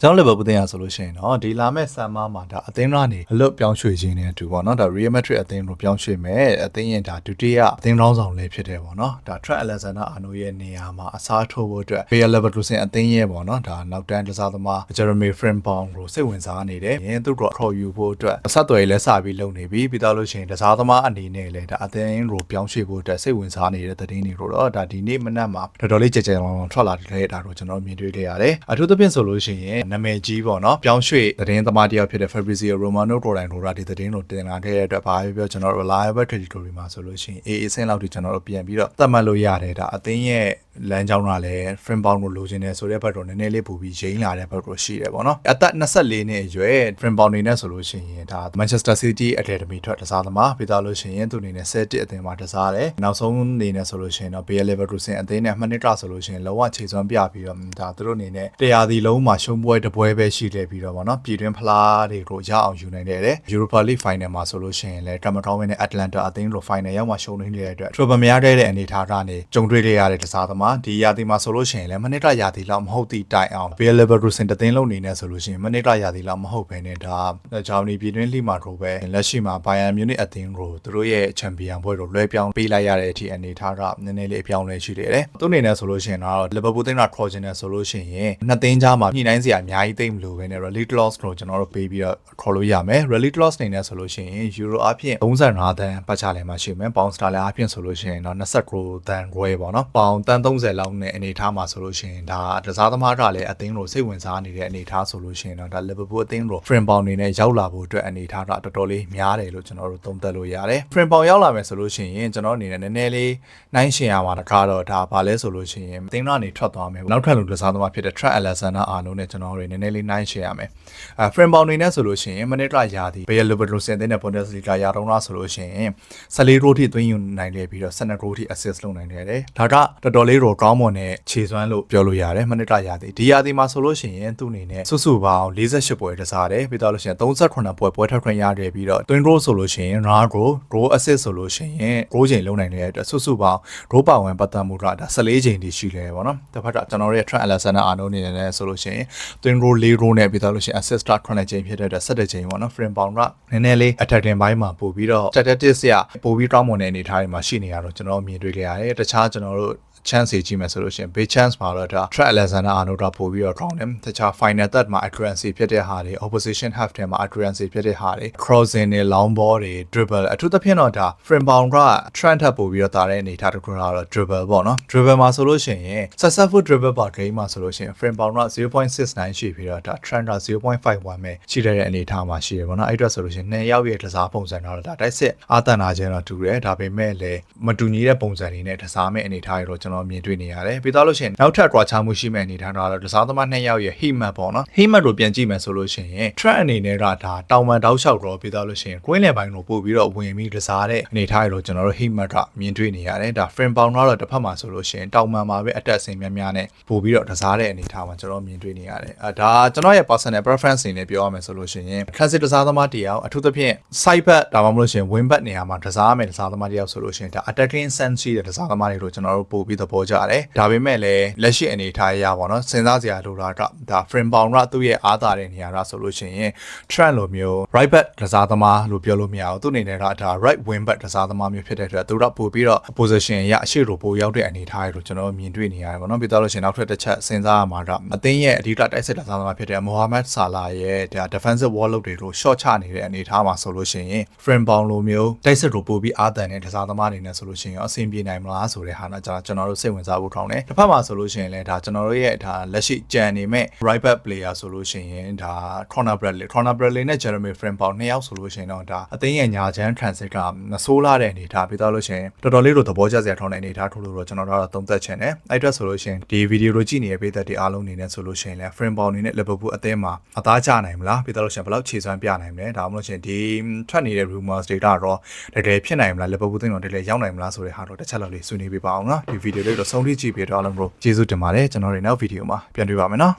ကျွန်တော်လီဗာပူးတင်ရဆိုလို့ရှိရင်တော့ဒီလာမဲ့ဆမ်မာမှာဒါအသင်းသားနေအလွတ်ပြောင်းရွှေ့ခြင်းနဲ့အတူပေါ့နော်ဒါ Real Madrid အသင်းကိုပြောင်းရွှေ့မယ်အသင်းရဲ့ဒါဒုတိယအသင်းကောင်းဆောင်လည်းဖြစ်တယ်ပေါ့နော်ဒါ Trent Alexander-Arnold ရဲ့နေရာမှာအစားထိုးဖို့အတွက် Bayer Leverkusen အသင်းရဲ့ပေါ့နော်ဒါနောက်တန်းတစားသမား Jeremy Frimpong ကိုစိတ်ဝင်စားနေတယ်။ယင်းသူတို့ခေါ်ယူဖို့အတွက်အဆက်အသွယ်လည်းစပြီးလုပ်နေပြီပြီးတော့လို့ရှိရင်တစားသမားအနေနဲ့လည်းဒါအသင်းကိုပြောင်းရွှေ့ဖို့အတွက်စိတ်ဝင်စားနေတဲ့သတင်းတွေတော့ဒါဒီနေ့မနက်မှာတော်တော်လေးကြကြလောင်လောင်ထွက်လာတဲ့ဒါတော့ကျွန်တော်မြင်တွေ့ခဲ့ရတယ်။အထူးသဖြင့်ဆိုလို့ရှိရင်နာမည်ကြီးပေါ့နော်ပြောင်းရွှေ့သတင်းသမားတယောက်ဖြစ်တဲ့ Fabrizio Romano ကိုတိုင်ထိုရာဒီသတင်းကိုတင်လာခဲ့တဲ့အတွက်ဘာပဲပြောကျွန်တော်တို့ reliable territory မှာဆိုလို့ရှိရင်အေးအေးဆင်းလောက်ထိကျွန်တော်တို့ပြန်ပြီးတော့သတ်မှတ်လို့ရတယ်ဒါအသင်းရဲ့လမ်းကြောင်းကလည်း frame bound ကိုလိုချင်တယ်ဆိုတဲ့ဘက်တော့နည်းနည်းလေးပူပြီးရိမ့်လာတဲ့ဘက်တော့ရှိတယ်ပေါ့နော်အသက်24နှစ်အရွယ် frame bound နေနဲ့ဆိုလို့ရှိရင်ဒါ Manchester City Academy ထွက်တစားသမားပြီးတော့လို့ရှိရင်သူအနေနဲ့7အသင်းမှာတစားတယ်နောက်ဆုံးအနေနဲ့ဆိုလို့ရှိရင်တော့ Bayer Leverkusen အသင်းနဲ့မှနှစ်တဆိုလို့ရှိရင်လောကခြေစွမ်းပြပြီးတော့ဒါသူတို့အနေနဲ့တရားစီလုံးမှာရှုံးပွဲတစ်ပွဲပဲရှိတယ်ပြီးတော့ပေါ့နော်ပြည်တွင်းဖလားတွေကိုရအောင်ယူနိုင်တယ်တဲ့ Europa League Final မှာဆိုလို့ရှိရင်လည်း Dramaton နဲ့ Atlanta အသင်းတို့ Final ရောက်မှရှုံးနေတဲ့အတွက် Trouble မရတဲ့အနေအထားကနေကြုံတွေ့ခဲ့ရတဲ့တစားသမားဒီရာသီမှာဆိုလို့ရှိရင်လည်းမနစ်တရာသီလောက်မဟုတ်သည့်တိုင်အောင် Bayer Leverkusen တသင်းလုံးနေနဲ့ဆိုလို့ရှိရင်မနစ်တရာသီလောက်မဟုတ်ဘဲနဲ့ဒါဂျာမနီပြည်တွင်းလိမှာတော့ပဲလက်ရှိမှာ Bayern Munich အသင်းကိုသူတို့ရဲ့ချန်ပီယံဘွဲကိုလွှဲပြောင်းပေးလိုက်ရတဲ့အထိအနေအထားကနည်းနည်းလေးအပြောင်းလဲရှိတယ်တဲ့သူအနေနဲ့ဆိုလို့ရှိရင်တော့ Liverpool သင်းကခေါ်ချင်တယ်ဆိုလို့ရှိရင်နှစ်သင်းကြားမှာညှိနှိုင်းစရာအများကြီးသိမ့်မလို့ပဲနဲ့ Rally Loss ကိုကျွန်တော်တို့ပေးပြီးတော့ခေါ်လို့ရမယ် Rally Loss နေနဲ့ဆိုလို့ရှိရင် Euro အဖြစ်35တန်းပတ်ချလဲမှာရှိမယ် Pound Sterling အဖြစ်ဆိုလို့ရှိရင်တော့29တန်းခွဲပေါ့နော် Pound တန်း30လောက်နဲ့အနေအထားမှာဆိုလို့ရှိရင်ဒါတစားသမားကလည်းအသင်းကိုစိတ်ဝင်စားနေတဲ့အနေအထားဆိုလို့ရှိရင်တော့ဒါ Liverpool အသင်းကို Frame Pound နေနဲ့ရောက်လာဖို့အတွက်အနေအထားကတော်တော်လေးများတယ်လို့ကျွန်တော်တို့သုံးသပ်လို့ရတယ် Frame Pound ရောက်လာမယ်ဆိုလို့ရှိရင်ကျွန်တော်အနေနဲ့နည်းနည်းလေးနိုင်ရှင်ရမှာတကားတော့ဒါဘာလဲဆိုလို့ရှိရင်အသင်းကနေထွက်သွားမယ်နောက်ထပ်လူတစားသမားဖြစ်တဲ့ Trent Alexander-Arnold နဲ့ကျွန်တော်တို့နည်းနည်းလေးနိုင်ရှင်ရမယ်အဲ Frame Pound နေနဲ့ဆိုလို့ရှိရင်မနစ်ကရာသီ Bayer Leverkusen အသင်းနဲ့ Bundesliga ရာတော့လားဆိုလို့ရှိရင်14ဂိုးထိသွင်းယူနိုင်တယ်ပြီးတော့12ဂိုးထိ assist လုပ်နိုင်တယ်ဒါကတော်တော်လေးတော့ကောင်းမွန်တဲ့ခြေစွမ်းလို့ပြောလို့ရတယ်မနစ်ကရာသီဒီရာသီမှာဆိုလို့ရှိရင်သူ့အနေနဲ့စုစုပေါင်း48ပွဲတစားတယ်ပြီးတော့လို့ရှိရင်38ပွဲပွဲထွက်ခွင့်ရတယ်ပြီးတော့ twin goal ဆိုလို့ရှိရင် raw goal goal assist ဆိုလို့ရှိရင် goal ချိန်လုံးနိုင်တဲ့အတွက်စုစုပေါင်း goal ပါဝင်ပတ်သက်မှုကဒါ14ချိန်ထိရှိတယ်ပေါ့နော်တစ်ဖက်ကကျွန်တော်တို့ရဲ့ Trent Alexander-Arnold အနေနဲ့ဆိုလို့ရှိရင် twin goal 4 goal နဲ့ပြီးတော့လို့ရှိရင် assist က9ချိန်ဖြစ်တဲ့အတွက်17ချိန်ပေါ့နော် frame bound ကနည်းနည်းလေး attacking ဘိုင်းမှာပို့ပြီးတော့ statistics ရပို့ပြီးတောင်းမွန်တဲ့အနေအထားတွေမှာရှိနေရတော့ကျွန်တော်မြင်တွေ့ခဲ့ရတယ်တခြားကျွန်တော်တို့ chance ကြီးကြည့်မယ်ဆိုလို့ရှိရင် big chance မှာတော့ဒါ Trent Alexander-Arnold ကပို့ပြီးတော့ကောင်းတယ်တခြား final third မှာ accuracy ဖြစ်တဲ့ဟာတွေ opposition half ထဲမှာ accuracy ဖြစ်တဲ့ဟာတွေ crossing တွေ long ball တွေ dribble အထူးသဖြင့်တော့ဒါ frame bound က Trent ထပ်ပို့ပြီးတော့တာတဲ့အနေအထားတစ်ခုကတော့ dribble ပေါ့နော် dribble မှာဆိုလို့ရှိရင် successful dribble per game မှာဆိုလို့ရှိရင် frame bound က0.69ရှိပြီးတော့ဒါ Trent က0.51ပဲရှိတဲ့အနေအထားမှာရှိတယ်ပေါ့နော်အဲ့အတွက်ဆိုလို့ရှိရင်နှစ်ယောက်ရဲ့တစားပုံစံတော့ဒါတိုက်စစ်အာတနာခြင်းတော့တူတယ်ဒါပေမဲ့လည်းမတူညီတဲ့ပုံစံတွေနဲ့တစားမဲ့အနေအထားတွေတော့ကျွန်တော်မြင်တွေ့နေရတယ်ပြီးတော့လို့ရှိရင်နောက်ထပ်ကွာခြားမှုရှိမဲ့အနေအထားတော့တစားသမားနှစ်ယောက်ရဲ့ heat map ပေါ့နော် heat map ကိုပြန်ကြည့်မယ်ဆိုလို့ရှိရင် track အနေနဲ့ကဒါတောင်ပန်တောက်လျှောက်တော့ပြီးတော့လို့ရှိရင် queen လေပိုင်းကိုပို့ပြီးတော့ဝင်ပြီးတစားတဲ့အနေအထားတွေတော့ကျွန်တော်တို့ heat map ကမြင်တွေ့နေရတယ်ဒါ frame bound တော့တစ်ဖက်မှာဆိုလို့ရှိရင်တောင်ပန်မှာပဲအတက်အဆင်များများနဲ့ပို့ပြီးတော့တစားတဲ့အနေအထားမှာကျွန်တော်မြင်တွေ့နေရတယ်အဲဒါကျွန်တော်ရဲ့ personal preference အနေနဲ့ပြောရမယ်ဆိုလို့ရှိရင် classic တစားသမားတယောက်အထူးသဖြင့် side back ဒါမှမဟုတ်လို့ရှိရင် wing back နေရာမှာတစားမယ်တစားသမားတယောက်ဆိုလို့ရှိရင်ဒါ attacking sense ရှိတဲ့တစားသမားတွေလို့ကျွန်တော်တို့ပို့ပြီးသဘောကျတယ်ဒါပေမဲ့လည်းလက်ရှိအနေအထားအရပါတော့စဉ်းစားစရာလိုတာကဒါ frame bound ကသူ့ရဲ့အားသာတဲ့နေရာကဆိုလို့ရှိရင် trend လိုမျိုး right back တစားသမားလို့ပြောလို့မရဘူးသူအနေနဲ့ကဒါ right wing back တစားသမားမျိုးဖြစ်တဲ့အတွက်သူကပို့ပြီးတော့ position ရအရှိလိုပို့ရောက်တဲ့အနေအထားတွေလို့ကျွန်တော်မြင်တွေ့နေရတယ်ပေါ့နော်ပြီးတော့လို့ရှိရင်နောက်ထပ်တစ်ချက်စဉ်းစားရမှာကအသင်းရဲ့အဓိကတိုက်စစ်တစားသမားဖြစ်တဲ့ Mohamed Salah ရဲ့ဒါ defensive wall လုပ်တွေကို short ချနေတဲ့အနေအထားမှာဆိုလို့ရှိရင် frame bound လိုမျိုးတိုက်စစ်လိုပို့ပြီးအားတန်တဲ့တစားသမားတွေနဲ့ဆိုလို့ရှိရင်အဆင်ပြေနိုင်မလားဆိုတဲ့ဟာတော့ကျွန်တော်တို့စိတ်ဝင်စားဖို့ထောင်းတယ်တစ်ဖက်မှာဆိုလို့ရှိရင်လည်းဒါကျွန်တော်တို့ရဲ့ဒါလက်ရှိကြံနေမဲ့ right back player ဆိုလို့ရှိရင်ဒါ Conor Bradley Conor Bradley နဲ့ Jeremy Frimpong နှစ်ယောက်ဆိုလို့ရှိရင်တော့ဒါအသိဉာဏ်ညာချမ်း transit ကမဆိုးလာတဲ့အနေအထားပြီးတော့လို့ရှိရင်တော်တော်လေးတော့သဘောကျစရာထောင်းတဲ့အနေအထားထို့လို့တော့ကျွန်တော်တို့ကတော့သုံးသပ်ချင်တယ်အဲ့အတွက်ဆိုလို့ရှိရင်ဒီဗီဒီယိုကိုကြည့်နေတဲ့ပြည်သက်တွေအားလုံးအနေနဲ့ဆိုလို့ရှိရင်လည်း Frimpong အနေနဲ့ Liverpool အသင်းမှာအသားကျနိုင်မလားပြီးတော့လို့ရှိရင်ဘယ်လောက်ခြေစွမ်းပြနိုင်မလဲဒါမှမဟုတ်ရှင်ဒီထွက်နေတဲ့ rumors တွေကတော့တကယ်ဖြစ်နိုင်မလား Liverpool အသင်းတော်တကယ်ရောက်နိုင်မလားဆိုတဲ့ဟာတော့တစ်ချက်လောက်လေးဆွေးနွေးပြပါအောင်နော်ဒီဗီဒီယိုလေးတော့ဆုံးထိကြည့်ပြတော့အားလုံးကိုကျေးဇူးတင်ပါတယ်ကျွန်တော်တို့နောက်ဗီဒီယိုမှာပြန်တွေ့ပါမယ်နော်